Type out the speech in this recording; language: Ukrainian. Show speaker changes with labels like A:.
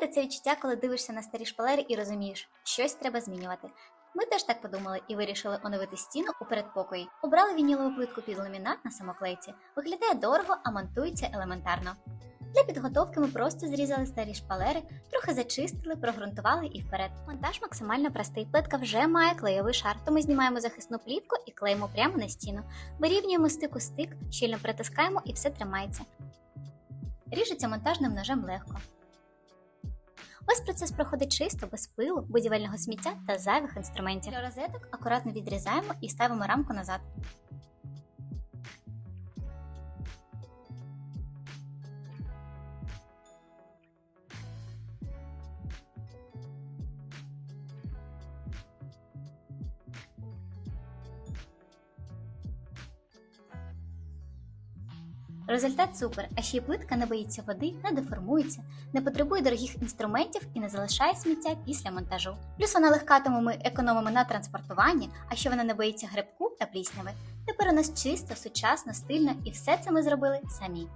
A: Знаєте, це відчуття, коли дивишся на старі шпалери і розумієш, щось треба змінювати. Ми теж так подумали і вирішили оновити стіну у передпокої. Обрали вінілову плитку під ламінат на самоклейці. Виглядає дорого, а монтується елементарно. Для підготовки ми просто зрізали старі шпалери, трохи зачистили, прогрунтували і вперед. Монтаж максимально простий. Плитка вже має клейовий шар, то ми знімаємо захисну плівку і клеїмо прямо на стіну. Вирівнюємо стик у стик, щільно притискаємо і все тримається. Ріжеться монтажним ножем легко. Ось процес проходить чисто, без пилу, будівельного сміття та зайвих інструментів. Для розеток акуратно відрізаємо і ставимо рамку назад. Результат супер, а ще й плитка не боїться води, не деформується, не потребує дорогих інструментів і не залишає сміття після монтажу. Плюс вона легка, тому ми економимо на транспортуванні, а ще вона не боїться грибку та плісняви. Тепер у нас чисто, сучасно, стильно, і все це ми зробили самі.